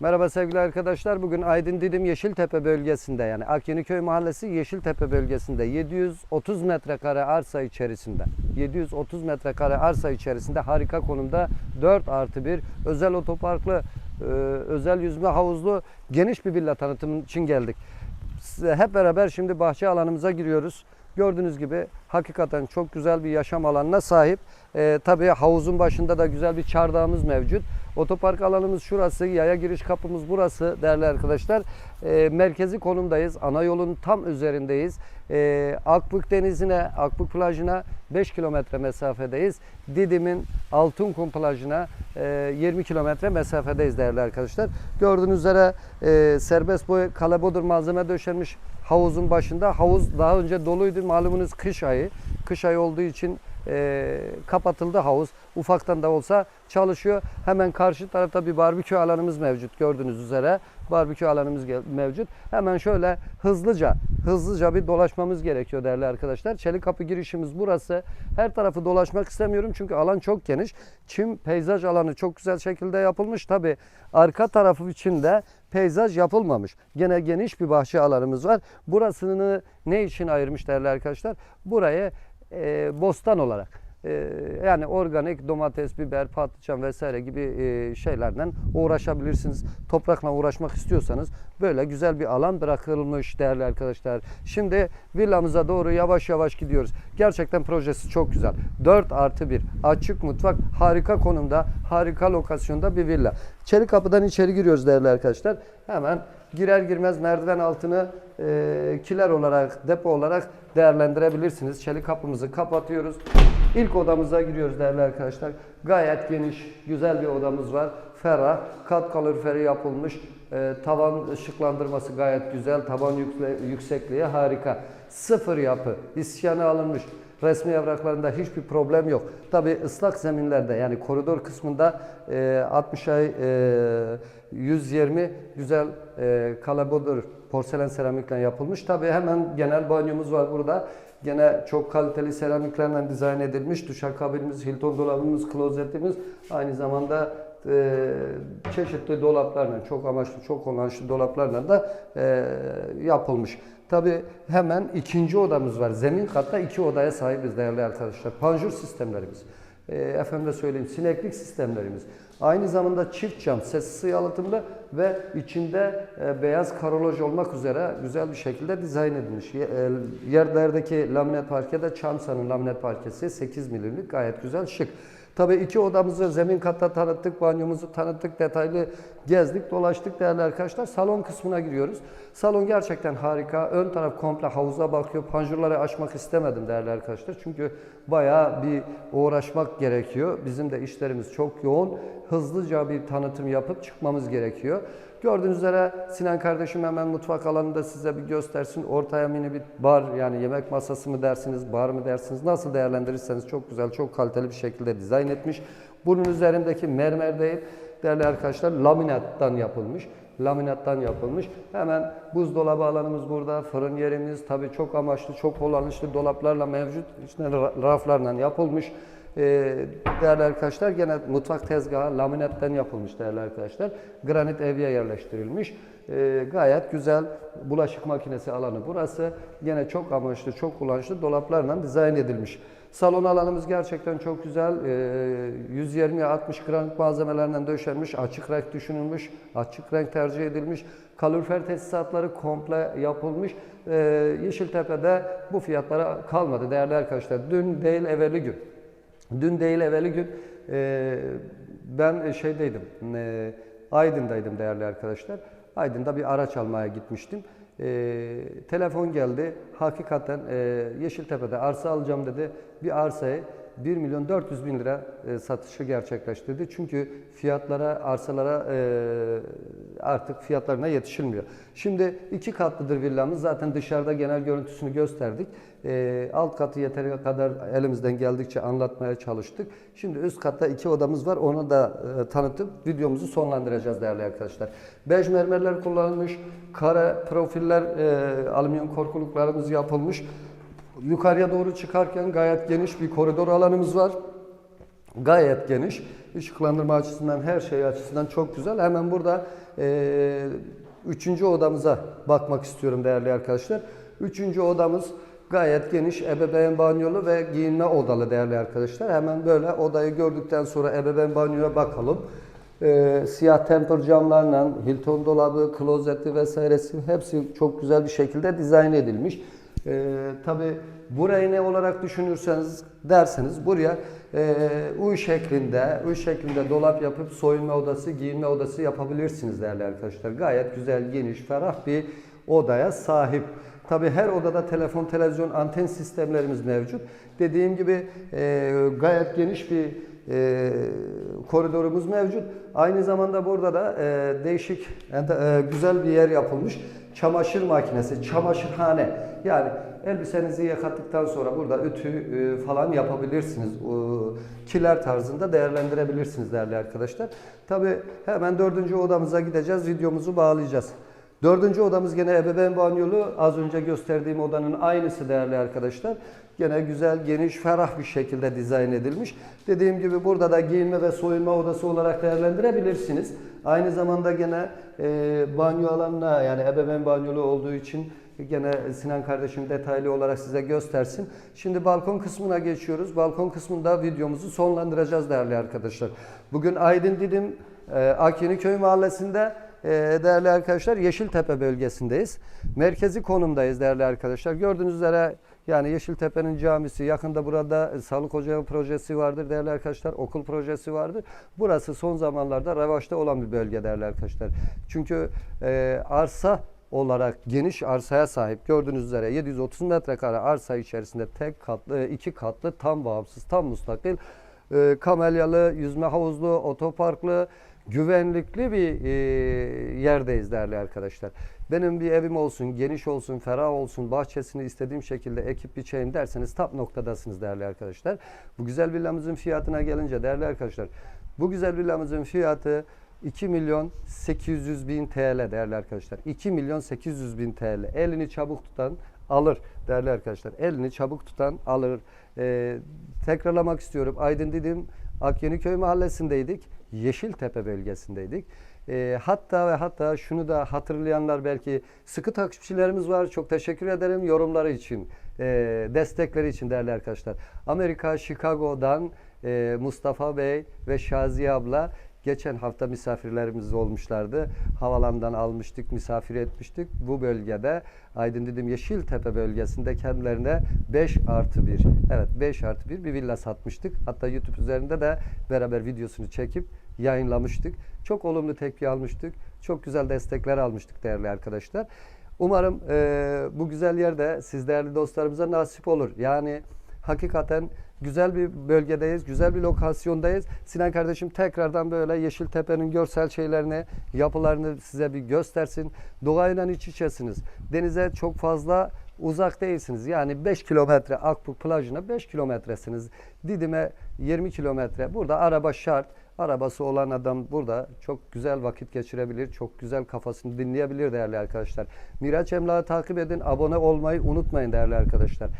Merhaba sevgili arkadaşlar. Bugün Aydın Didim Yeşiltepe bölgesinde yani Akyeniköy Mahallesi Yeşiltepe bölgesinde 730 metrekare arsa içerisinde 730 metrekare arsa içerisinde harika konumda 4 artı 1 özel otoparklı e, özel yüzme havuzlu geniş bir villa tanıtım için geldik. Hep beraber şimdi bahçe alanımıza giriyoruz. Gördüğünüz gibi hakikaten çok güzel bir yaşam alanına sahip. Ee, tabii havuzun başında da güzel bir çardağımız mevcut. Otopark alanımız şurası, yaya giriş kapımız burası değerli arkadaşlar. Ee, merkezi konumdayız. Ana yolun tam üzerindeyiz. Ee, Akbük Denizi'ne, Akbük plajına 5 kilometre mesafedeyiz. Didim'in Altınkum plajına e, 20 kilometre mesafedeyiz değerli arkadaşlar. Gördüğünüz üzere e, serbest boy kalebodur malzeme döşenmiş havuzun başında. Havuz daha önce doluydu malumunuz kış ayı. Kış ayı olduğu için e, kapatıldı havuz. Ufaktan da olsa çalışıyor. Hemen karşı tarafta bir barbekü alanımız mevcut gördüğünüz üzere. Barbekü alanımız mevcut. Hemen şöyle hızlıca hızlıca bir dolaşmamız gerekiyor değerli arkadaşlar. Çelik kapı girişimiz burası. Her tarafı dolaşmak istemiyorum çünkü alan çok geniş. Çim peyzaj alanı çok güzel şekilde yapılmış. Tabi arka tarafı için de peyzaj yapılmamış. Gene geniş bir bahçe alanımız var. Burasını ne için ayırmış değerli arkadaşlar? Burayı e, bostan olarak e, yani organik domates, biber, patlıcan vesaire gibi e, şeylerden uğraşabilirsiniz. Toprakla uğraşmak istiyorsanız böyle güzel bir alan bırakılmış değerli arkadaşlar. Şimdi villamıza doğru yavaş yavaş gidiyoruz. Gerçekten projesi çok güzel. 4 artı 1 açık mutfak harika konumda harika lokasyonda bir villa. Çelik kapıdan içeri giriyoruz değerli arkadaşlar. Hemen girer girmez merdiven altını e, kiler olarak depo olarak değerlendirebilirsiniz. Çelik kapımızı kapatıyoruz. İlk odamıza giriyoruz değerli arkadaşlar. Gayet geniş, güzel bir odamız var. Ferah, kat kaloriferi yapılmış. E, tavan ışıklandırması gayet güzel. Taban yükle- yüksekliği harika. Sıfır yapı, isyanı alınmış. Resmi evraklarında hiçbir problem yok. Tabi ıslak zeminlerde yani koridor kısmında e, 60 ay e, 120 güzel e, kalabodur porselen seramikle yapılmış. Tabi hemen genel banyomuz var burada. Gene çok kaliteli seramiklerle dizayn edilmiş. Duşakabinimiz, Hilton dolabımız, klozetimiz aynı zamanda e, çeşitli dolaplarla, çok amaçlı, çok kullanışlı dolaplarla da e, yapılmış. Tabi hemen ikinci odamız var. Zemin katta iki odaya sahibiz değerli arkadaşlar. Panjur sistemlerimiz. E, efendim de söyleyeyim sineklik sistemlerimiz. Aynı zamanda çift cam, sessiz yalıtımlı ve içinde e, beyaz karolaj olmak üzere güzel bir şekilde dizayn edilmiş. E, yerlerdeki laminat parke de Çamsa'nın laminat parkesi 8 milimlik gayet güzel şık. Tabii iki odamızı zemin katta tanıttık, banyomuzu tanıttık, detaylı gezdik, dolaştık değerli arkadaşlar. Salon kısmına giriyoruz. Salon gerçekten harika. Ön taraf komple havuza bakıyor. Panjurları açmak istemedim değerli arkadaşlar. Çünkü bayağı bir uğraşmak gerekiyor. Bizim de işlerimiz çok yoğun. Hızlıca bir tanıtım yapıp çıkmamız gerekiyor. Gördüğünüz üzere Sinan kardeşim hemen mutfak alanında size bir göstersin. Ortaya mini bir bar yani yemek masası mı dersiniz, bar mı dersiniz nasıl değerlendirirseniz çok güzel, çok kaliteli bir şekilde dizayn etmiş. Bunun üzerindeki mermer değil değerli arkadaşlar laminattan yapılmış. Laminattan yapılmış. Hemen buzdolabı alanımız burada. Fırın yerimiz tabii çok amaçlı, çok kullanışlı dolaplarla mevcut. İçine ra- raflarla yapılmış. Ee, değerli arkadaşlar gene mutfak tezgahı laminattan yapılmış değerli arkadaşlar. Granit evye yerleştirilmiş. Ee, gayet güzel bulaşık makinesi alanı burası. Gene çok amaçlı, çok kullanışlı dolaplarla dizayn edilmiş. Salon alanımız gerçekten çok güzel. Ee, 120-60 granit malzemelerden döşenmiş, açık renk düşünülmüş, açık renk tercih edilmiş. Kalorifer tesisatları komple yapılmış. Ee, Yeşiltepe'de bu fiyatlara kalmadı değerli arkadaşlar. Dün değil evveli gün. Dün değil evveli gün e, ben şeydeydim, e, Aydın'daydım değerli arkadaşlar. Aydın'da bir araç almaya gitmiştim. E, telefon geldi. Hakikaten e, Yeşiltepe'de arsa alacağım dedi. Bir arsayı 1 milyon 400 bin lira e, satışı gerçekleştirdi. Çünkü fiyatlara, arsalara e, artık fiyatlarına yetişilmiyor. Şimdi iki katlıdır villamız. Zaten dışarıda genel görüntüsünü gösterdik. E, alt katı yeteri kadar elimizden geldikçe anlatmaya çalıştık. Şimdi üst katta iki odamız var. Onu da tanıtıp videomuzu sonlandıracağız değerli arkadaşlar. Bej mermerler kullanılmış. Kare profiller, alüminyum korkuluklarımız yapılmış. Yukarıya doğru çıkarken gayet geniş bir koridor alanımız var. Gayet geniş. Işıklandırma açısından her şey açısından çok güzel. Hemen burada e, üçüncü odamıza bakmak istiyorum değerli arkadaşlar. Üçüncü odamız gayet geniş, ebeveyn banyolu ve giyinme odalı değerli arkadaşlar. Hemen böyle odayı gördükten sonra ebeveyn banyoya bakalım. E, siyah temper camlarla Hilton dolabı, klozeti vesairesi hepsi çok güzel bir şekilde dizayn edilmiş. Ee, tabii burayı ne olarak düşünürseniz derseniz buraya e, U şeklinde U şeklinde dolap yapıp soyunma odası, giyinme odası yapabilirsiniz değerli arkadaşlar. Gayet güzel, geniş, ferah bir odaya sahip. Tabii her odada telefon, televizyon, anten sistemlerimiz mevcut. Dediğim gibi e, gayet geniş bir e, koridorumuz mevcut. Aynı zamanda burada da e, değişik, e, güzel bir yer yapılmış. Çamaşır makinesi, çamaşırhane. Yani elbisenizi yıkattıktan sonra burada ütü e, falan yapabilirsiniz. E, kiler tarzında değerlendirebilirsiniz değerli arkadaşlar. Tabii hemen dördüncü odamıza gideceğiz. Videomuzu bağlayacağız. Dördüncü odamız gene ebeveyn banyolu. Az önce gösterdiğim odanın aynısı değerli arkadaşlar. Gene güzel, geniş, ferah bir şekilde dizayn edilmiş. Dediğim gibi burada da giyinme ve soyunma odası olarak değerlendirebilirsiniz. Aynı zamanda gene e, banyo alanına yani ebeveyn banyolu olduğu için gene Sinan kardeşim detaylı olarak size göstersin. Şimdi balkon kısmına geçiyoruz. Balkon kısmında videomuzu sonlandıracağız değerli arkadaşlar. Bugün Aydın Didim e, Akyeniköy mahallesinde e, değerli arkadaşlar Yeşiltepe bölgesindeyiz. Merkezi konumdayız değerli arkadaşlar. Gördüğünüz üzere yani Yeşiltepe'nin camisi yakında burada e, sağlık ocağı projesi vardır değerli arkadaşlar. Okul projesi vardır. Burası son zamanlarda revaçta olan bir bölge değerli arkadaşlar. Çünkü e, arsa olarak geniş arsaya sahip gördüğünüz üzere 730 metrekare arsa içerisinde tek katlı, iki katlı, tam bağımsız, tam mustakil, e, kamelyalı, yüzme havuzlu, otoparklı, güvenlikli bir e, yerdeyiz değerli arkadaşlar. Benim bir evim olsun, geniş olsun, ferah olsun, bahçesini istediğim şekilde ekip biçeyim derseniz tap noktadasınız değerli arkadaşlar. Bu güzel villamızın fiyatına gelince değerli arkadaşlar, bu güzel villamızın fiyatı 2 milyon 800 bin TL değerli arkadaşlar. 2 milyon 800 bin TL. Elini çabuk tutan alır değerli arkadaşlar. Elini çabuk tutan alır. Ee, tekrarlamak istiyorum. Aydın dedim Akyeniköy mahallesindeydik. Yeşiltepe bölgesindeydik. Ee, hatta ve hatta şunu da hatırlayanlar belki sıkı takipçilerimiz var. Çok teşekkür ederim yorumları için, e, destekleri için değerli arkadaşlar. Amerika, Chicago'dan e, Mustafa Bey ve Şaziye abla Geçen hafta misafirlerimiz olmuşlardı. Havalandan almıştık, misafir etmiştik. Bu bölgede Aydın dedim Yeşiltepe bölgesinde kendilerine 5 artı 1, evet 5 artı 1 bir villa satmıştık. Hatta YouTube üzerinde de beraber videosunu çekip yayınlamıştık. Çok olumlu tepki almıştık. Çok güzel destekler almıştık değerli arkadaşlar. Umarım e, bu güzel yerde siz değerli dostlarımıza nasip olur. Yani hakikaten güzel bir bölgedeyiz, güzel bir lokasyondayız. Sinan kardeşim tekrardan böyle Yeşiltepe'nin görsel şeylerini, yapılarını size bir göstersin. Doğayla iç içesiniz. Denize çok fazla uzak değilsiniz. Yani 5 kilometre Akbuk plajına 5 kilometresiniz. Didim'e 20 kilometre. Burada araba şart. Arabası olan adam burada çok güzel vakit geçirebilir, çok güzel kafasını dinleyebilir değerli arkadaşlar. Miraç Emlak'ı takip edin, abone olmayı unutmayın değerli arkadaşlar.